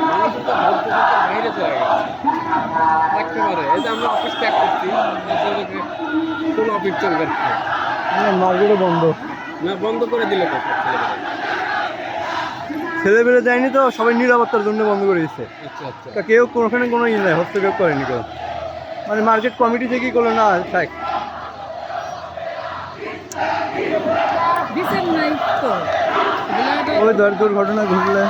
মানুষ তো ভোট বাইরে চলে গেছে একেবারে এই যে আমরা অফিস ত্যাগ করছি কোন অফিস চলবে না। মার্কেটও বন্ধ। না বন্ধ করে দিলে ছেলে বেড়ে যায়নি তো সবাই নিরাপত্তার জন্য বন্ধ করে দিচ্ছে আচ্ছা আচ্ছা। তা কেউ কোনোখানে কোনো ইয়ে নাই হস্তক্ষেপ করেনি কেউ। মানে মার্কেট কমিটি থেকেই করল না থাক। ওই ধর দুর্ঘটনা ঘটলে।